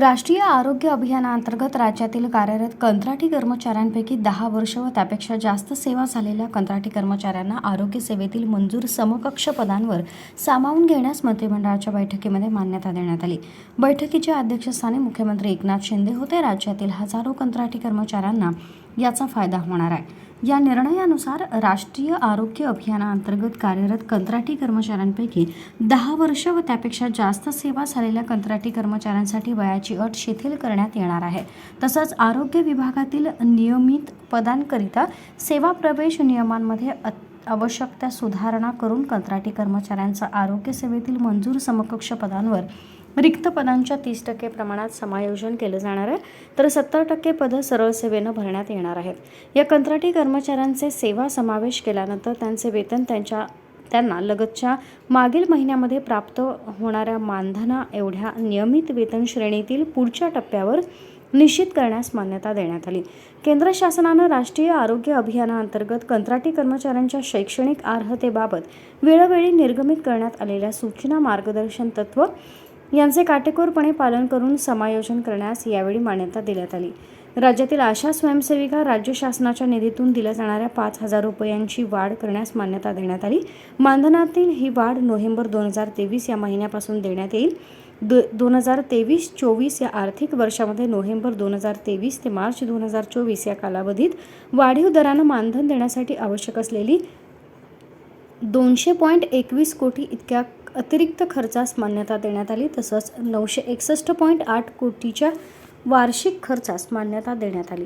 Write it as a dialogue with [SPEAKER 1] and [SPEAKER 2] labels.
[SPEAKER 1] राष्ट्रीय आरोग्य अभियानाअंतर्गत राज्यातील कार्यरत कंत्राटी कर्मचाऱ्यांपैकी दहा वर्ष व त्यापेक्षा जास्त सेवा झालेल्या कंत्राटी कर्मचाऱ्यांना आरोग्य सेवेतील मंजूर समकक्ष पदांवर सामावून घेण्यास मंत्रिमंडळाच्या बैठकीमध्ये मान्यता देण्यात आली. बैठकीच्या अध्यक्षस्थानी मुख्यमंत्री एकनाथ शिंदे होते. राज्यातील हजारो कंत्राटी कर्मचाऱ्यांना याचा फायदा होणार आहे. या निर्णयानुसार राष्ट्रीय आरोग्य अभियानाअंतर्गत कार्यरत कंत्राटी कर्मचाऱ्यांपैकी दहा वर्ष व त्यापेक्षा जास्त सेवा झालेल्या कंत्राटी कर्मचाऱ्यांसाठी वयाची अट शिथिल करण्यात येणार आहे. तसंच आरोग्य विभागातील नियमित पदांकरिता सेवा प्रवेश नियमांमध्ये अत- आवश्यक त्या सुधारणा करून कंत्राटी कर्मचाऱ्यांचा आरोग्य सेवेतील मंजूर समकक्ष पदांवर रिक्त पदांच्या तीस टक्के प्रमाणात समायोजन केलं जाणार आहे. तर सत्तर टक्के पदं सरळ सेवेनं भरण्यात येणार आहेत. या कंत्राटी कर्मचाऱ्यांचे सेवा समावेश केल्यानंतर त्यांचे वेतन त्यांच्या त्यांना लगतच्या मागील महिन्यामध्ये प्राप्त होणाऱ्या मानधना एवढ्या नियमित वेतन श्रेणीतील पुढच्या टप्प्यावर निश्चित करण्यास मान्यता देण्यात आली. केंद्र शासनानं राष्ट्रीय आरोग्य अभियानाअंतर्गत कंत्राटी कर्मचाऱ्यांच्या शैक्षणिक अर्हतेबाबत वेळोवेळी निर्गमित करण्यात आलेल्या सूचना मार्गदर्शन तत्व यांचे काटेकोरपणे पालन करून समायोजन करण्यास यावेळी मान्यता देण्यात आली. राज्यातील आशा स्वयंसेविका राज्य शासनाच्या निधीतून दिल्या जाणाऱ्या पाच हजार रुपयांची वाढ करण्यास मान्यता देण्यात आली. मानधनातील ही वाढ नोव्हेंबर दोन हजार तेवीस या महिन्यापासून देण्यात येईल. दो दोन हजार तेवीस चोवीस या आर्थिक वर्षामध्ये नोव्हेंबर दोन हजार तेवीस ते मार्च दोन हजार चोवीस या कालावधीत वाढीव दरानं मानधन देण्यासाठी आवश्यक असलेली दोनशे पॉईंट एकवीस कोटी इतक्या अतिरिक्त खर्चास मान्यता देण्यात आली. तसंच नऊशे एकसष्ट पॉईंट आठ कोटीच्या वार्षिक खर्चास मान्यता देण्यात आली.